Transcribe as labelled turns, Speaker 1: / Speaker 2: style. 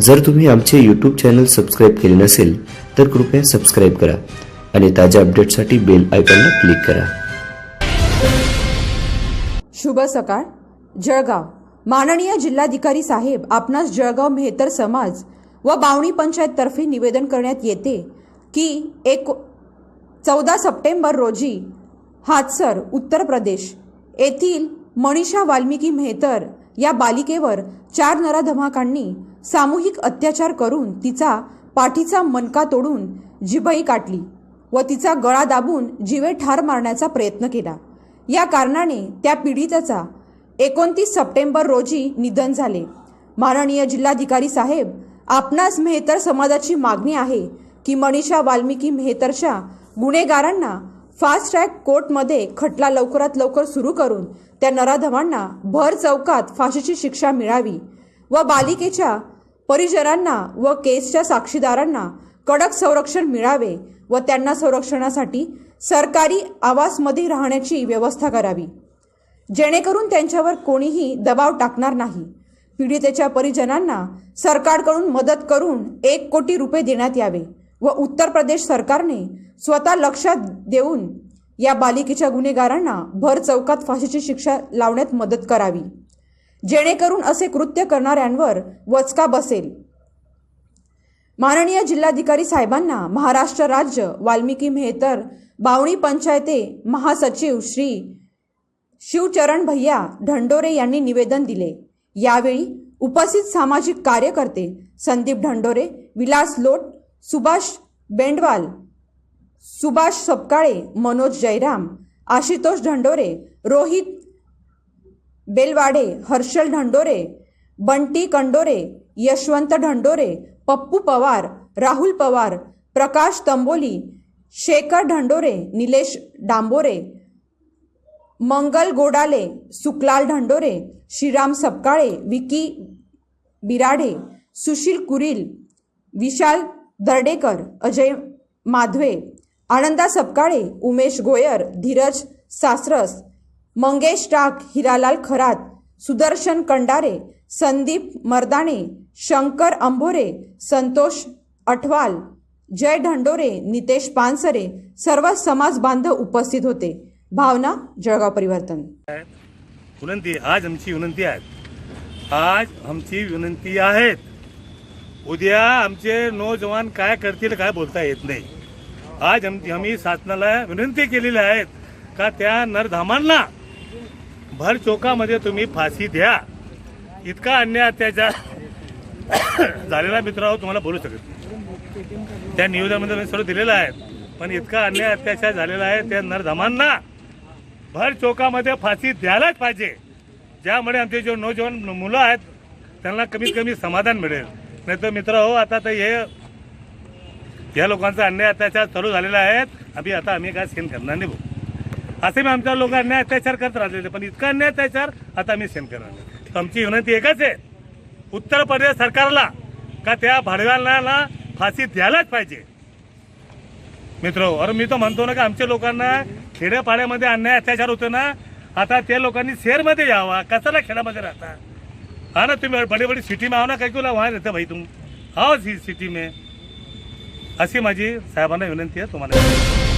Speaker 1: जर तुम्ही आमचे यूट्यूब चॅनल सबस्क्राईब केले नसेल तर कृपया सबस्क्राईब करा आणि ताज्या अपडेटसाठी बेल आयकॉनला क्लिक करा.
Speaker 2: शुभ सकाळ. जळगाव. माननीय जिल्हाधिकारी साहेब आपणास जळगाव मेहतर समाज व बावणी पंचायततर्फे निवेदन करण्यात येते की एक चौदा सप्टेंबर रोजी हातसर उत्तर प्रदेश येथील मनीषा वाल्मिकी मेहतर या बालिकेवर चार नराधमाकांनी सामूहिक अत्याचार करून तिचा पाठीचा मनका तोडून जिभई काटली व तिचा गळा दाबून जिवे ठार मारण्याचा प्रयत्न केला. या कारणाने त्या पीडितेचा एकोणतीस सप्टेंबर रोजी निधन झाले. माननीय जिल्हाधिकारी साहेब आपणास मेहतर समाजाची मागणी आहे की मनीषा वाल्मिकी मेहतरच्या गुन्हेगारांना फास्ट ट्रॅक कोर्टमध्ये खटला लवकरात लवकर सुरू करून त्या नराधमांना भर चौकात फाशीची शिक्षा मिळावी व बालिकेच्या परिजनांना व केसच्या साक्षीदारांना कडक संरक्षण मिळावे व त्यांना संरक्षणासाठी सरकारी आवासमध्ये राहण्याची व्यवस्था करावी. जेणेकरून त्यांच्यावर कोणीही दबाव टाकणार नाही. पीडितेच्या परिजनांना सरकारकडून मदत करून एक कोटी रुपये देण्यात यावे व उत्तर प्रदेश सरकारने स्वतः लक्षात देऊन या बालिकेच्या गुन्हेगारांना भर चौकात फाशीची शिक्षा लावण्यात मदत करावी. जेणेकरून असे कृत्य करणाऱ्यांवर वचका बसेल. माननीय जिल्हाधिकारी साहेबांना महाराष्ट्र राज्य वाल्मिकी मेहतर बावणी पंचायते महासचिव श्री शिवचरण भैया ढंडोरे यांनी निवेदन दिले. यावेळी उपस्थित सामाजिक कार्यकर्ते संदीप ढंडोरे विलास लोट सुभाष बेंडवाल सुभाष सपकाळे मनोज जयराम आशितोष ढंडोरे रोहित बेलवाडे हर्षल ढंडोरे बंटी कंडोरे यशवंत ढंडोरे पप्पू पवार राहुल पवार प्रकाश तंबोली शेखर ढंडोरे निलेश डांबोरे मंगल गोडाले सुकलाल ढंडोरे श्रीराम सपकाळे विकी बिराडे सुशील कुरील विशाल दर्डेकर अजय माधवे आनंदा सपकाळे उमेश गोयर धीरज सासरस मंगेश टाक हिरालाल खरात सुदर्शन कंडारे संदीप मर्दाणे शंकर अंभोरे संतोष अठवाल जय ढंडोरे नितेश पानसरे सर्व समाज बांधव उपस्थित होते. भावना जळगाव परिवर्तन.
Speaker 3: विनंती आज आमची विनंती आहे. आज आमची विनंती आहेत उद्या आमचे नौजवान काय करतील काय बोलता येत नाही. आज आम्ही शासनाला विनंती केलेली आहेत का त्या नरधामांना भर चौकामध्ये तुम्ही फाशी द्या. इतका अन्याय अत्याचार झालेला मित्रांनो तुम्हाला बोलू शकत त्या नियोजनामध्ये मी सर्व दिलेलं आहे पण इतका अन्याय अत्याचार झालेला आहे त्या नरधामांना भर चौकामध्ये फाशी द्यायलाच पाहिजे. ज्यामुळे आमचे जे नौजवान मुलं आहेत त्यांना कमीत कमी समाधान मिळेल. नाही तर मित्र हो आता तर हे या लोकांचा अन्याय अत्याचार चालू झालेला आहेत आम्ही आता आम्ही काय सेन करणार नाही भाऊ. असे मी आमच्या लोक अन्याय अत्याचार करत राहिलेले पण इतका अन्याय अत्याचार आता आम्ही सेन करणार नाही. तर आमची विनंती एकच आहे उत्तर प्रदेश सरकारला का त्या भाडव्याला फाशी द्यायलाच पाहिजे? मित्र अरे मी तर म्हणतो ना की आमच्या लोकांना खेड्यापाड्यामध्ये अन्याय अत्याचार होतो ना आता त्या लोकांनी शहरमध्ये यावा कशाला खेड्यामध्ये राहता? हा ना तुम्ही बडी बडी सिटी में आओ ना काही तुला वहाँ रहते भाई तुम? आओ सिटी में. अशी माझी साहेबांना विनंती आहे तुम्हाला